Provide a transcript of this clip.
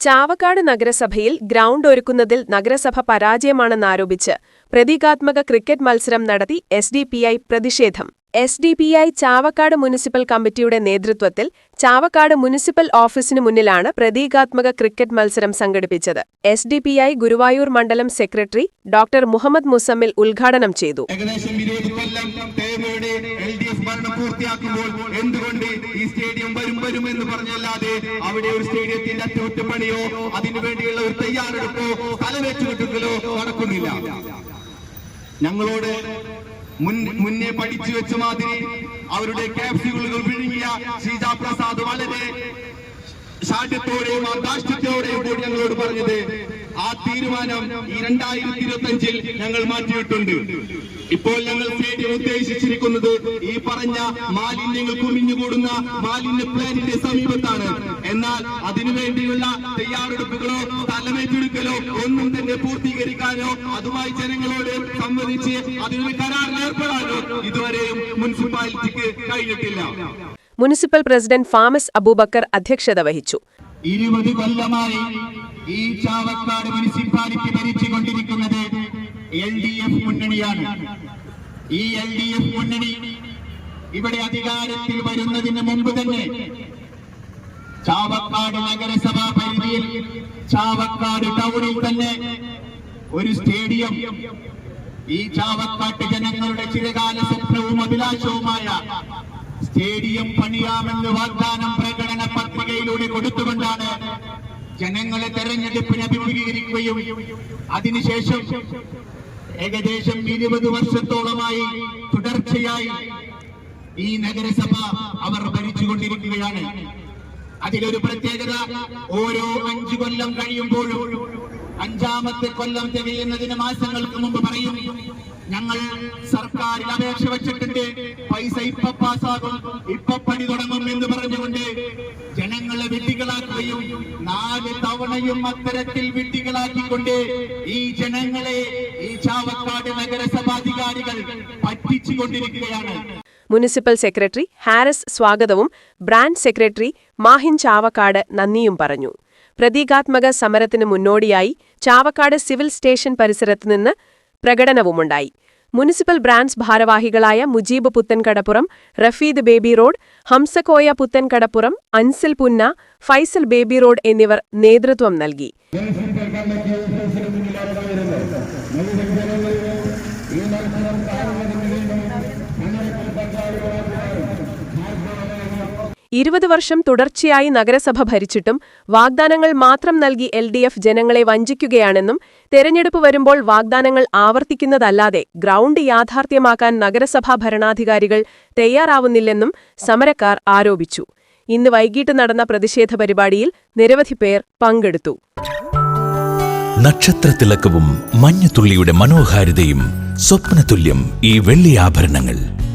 Chavakkad നഗരസഭയിൽ ground ഒരുക്കുന്നതിൽ നഗരസഭ പരാജയമാണെന്നാരോപിച്ച് പ്രതീകാത്മക ക്രിക്കറ്റ് മത്സരം നടത്തി എസ് ഡി പി ഐ പ്രതിഷേധം. S D P I Chavakkad municipal കമ്മിറ്റിയുടെ നേതൃത്വത്തിൽ ചാവക്കാട് മുനിസിപ്പൽ ഓഫീസിനു മുന്നിലാണ് പ്രതീകാത്മക ക്രിക്കറ്റ് മത്സരം സംഘടിപ്പിച്ചത്. S D P I Guruvayur മണ്ഡലം സെക്രട്ടറി ഡോക്ടർ മുഹമ്മദ് മുസമ്മിൽ ഉദ്ഘാടനം ചെയ്തു. ഏകദേശം എന്തുകൊണ്ട് ഈ സ്റ്റേഡിയം വരും വരും എന്ന് പറഞ്ഞല്ലാതെ അവിടെ ഒരു സ്റ്റേഡിയത്തിന്റെ അറ്റകുറ്റപ്പണിയോ അതിനുവേണ്ടിയുള്ള ഒരു തയ്യാറെടുപ്പോ കിട്ടുകയോ നടക്കുന്നില്ല. ഞങ്ങളോട് മുൻ മുന്നേ പഠിച്ചു വെച്ച മാതിരി അവരുടെ ക്യാപ്സ്യൂളുകൾ വിഴുങ്ങിയ ശ്രീജാ പ്രസാദ് വളരെ ശാഠ്യത്തോടെയും ധാർഷ്ട്യത്തോടെയും കൂടി ഞങ്ങളോട് പറഞ്ഞത് തീരുമാനം ഈ രണ്ടായിരത്തി ഇരുപത്തി അഞ്ചിൽ ഞങ്ങൾ മാറ്റിയിട്ടുണ്ട്. ഇപ്പോൾ ഞങ്ങൾ സ്റ്റേഡിയം ഉദ്ദേശിച്ചിരിക്കുന്നത് ഈ പറഞ്ഞ മാലിന്യങ്ങൾ കുമിഞ്ഞുകൂടുന്ന മാലിന്യ പ്ലാന്റിന്റെ സമീപത്താണ്. എന്നാൽ അതിനുവേണ്ടിയുള്ള തയ്യാറെടുപ്പുകളോ തലമേറ്റെടുക്കലോ ഒന്നും തന്നെ പൂർത്തീകരിക്കാനോ അതുമായി ജനങ്ങളോട് സംവദിച്ച് അതിനൊരു കരാറിൽ ഏർപ്പെടാനോ ഇതുവരെയും മുനിസിപ്പാലിറ്റിക്ക് കഴിഞ്ഞിട്ടില്ല. മുനിസിപ്പൽ പ്രസിഡന്റ് ഫാമസ് അബൂബക്കർ അധ്യക്ഷത വഹിച്ചു. ഇരുപത് കൊല്ലമായി ഈ ചാവക്കാട് മുനിസിപ്പാലിറ്റി ഭരിച്ചുകൊണ്ടിരിക്കുന്നത് എൽ ഡി എഫ് മുന്നണിയാണ്. ഈ എൽ ഡി എഫ് മുന്നണി ഇവിടെ അധികാരത്തിൽ വരുന്നതിന് മുമ്പ് തന്നെ ചാവക്കാട് നഗരസഭാ പരിധിയിൽ ചാവക്കാട് ടൗണിൽ തന്നെ ഒരു സ്റ്റേഡിയം ഈ ചാവക്കാട്ട് ജനങ്ങളുടെ ചിരകാല സ്വപ്നവും അഭിലാഷവുമായ സ്റ്റേഡിയം പണിയാമെന്ന് വാഗ്ദാനം പ്രകടന പത്രികയിലൂടെ കൊടുത്തുകൊണ്ടാണ് ജനങ്ങളെ തെരഞ്ഞെടുപ്പിന് അഭിമുഖീകരിക്കുകയും അതിനുശേഷം ഏകദേശം ഇരുപത് വർഷത്തോളമായി തുടർച്ചയായി ഈ നഗരസഭ അവർ ഭരിച്ചുകൊണ്ടിരിക്കുകയാണ്. അതിലൊരു പ്രത്യേകത ഓരോ അഞ്ചു കൊല്ലം കഴിയുമ്പോഴും അഞ്ചാമത്തെ കൊല്ലം തികയുന്നതിന് മാസങ്ങൾക്ക് മുമ്പ് പറയും ഞങ്ങൾ സർക്കാരിൽ അപേക്ഷ വെച്ചിട്ടുണ്ട് പൈസ ഇപ്പൊ പാസ്സാകും ഇപ്പൊ പണി തുടങ്ങും. തവണയും അത്തരത്തിൽ വിട്ടികളാക്കിക്കൊണ്ട് ഈ ജനങ്ങളെ ഈ ചാവക്കാട് നഗരസഭാധികാരികൾ പറ്റിച്ചുകൊണ്ടിരിക്കുകയാണ്. മുനിസിപ്പൽ സെക്രട്ടറി ഹാരിസ് സ്വാഗതവും ബ്രാഞ്ച് സെക്രട്ടറി മാഹിൻ ചാവക്കാട് നന്ദിയും പറഞ്ഞു. പ്രതീകാത്മക സമരത്തിന് മുന്നോടിയായി ചാവക്കാട് സിവിൽ സ്റ്റേഷൻ പരിസരത്തുനിന്ന് പ്രകടനവുമുണ്ടായി. മുനിസിപ്പൽ ബ്രാൻഡ്സ് ഭാരവാഹികളായ Mujeeb Puthenkadappuram Rafeed Baby Road Hamsakoya Puthenkadappuram Ansil Punna Faisal Baby Road എന്നിവർ നേതൃത്വം നൽകി. ഇരുപത് വർഷം തുടർച്ചയായി നഗരസഭ ഭരിച്ചിട്ടും വാഗ്ദാനങ്ങൾ മാത്രം നൽകി എൽ ജനങ്ങളെ വഞ്ചിക്കുകയാണെന്നും തെരഞ്ഞെടുപ്പ് വരുമ്പോൾ വാഗ്ദാനങ്ങൾ ആവർത്തിക്കുന്നതല്ലാതെ ഗ്രൗണ്ട് യാഥാർത്ഥ്യമാക്കാൻ നഗരസഭാ ഭരണാധികാരികൾ തയ്യാറാവുന്നില്ലെന്നും സമരക്കാർ ആരോപിച്ചു. ഇന്ന് വൈകിട്ട് നടന്ന പ്രതിഷേധ പരിപാടിയിൽ നിരവധി പേർ പങ്കെടുത്തു. നക്ഷത്രത്തിലക്കവും മഞ്ഞത്തുള്ളിയുടെ മനോഹാരിതയും സ്വപ്നതുല്യം ഈ വെള്ളി ആഭരണങ്ങൾ.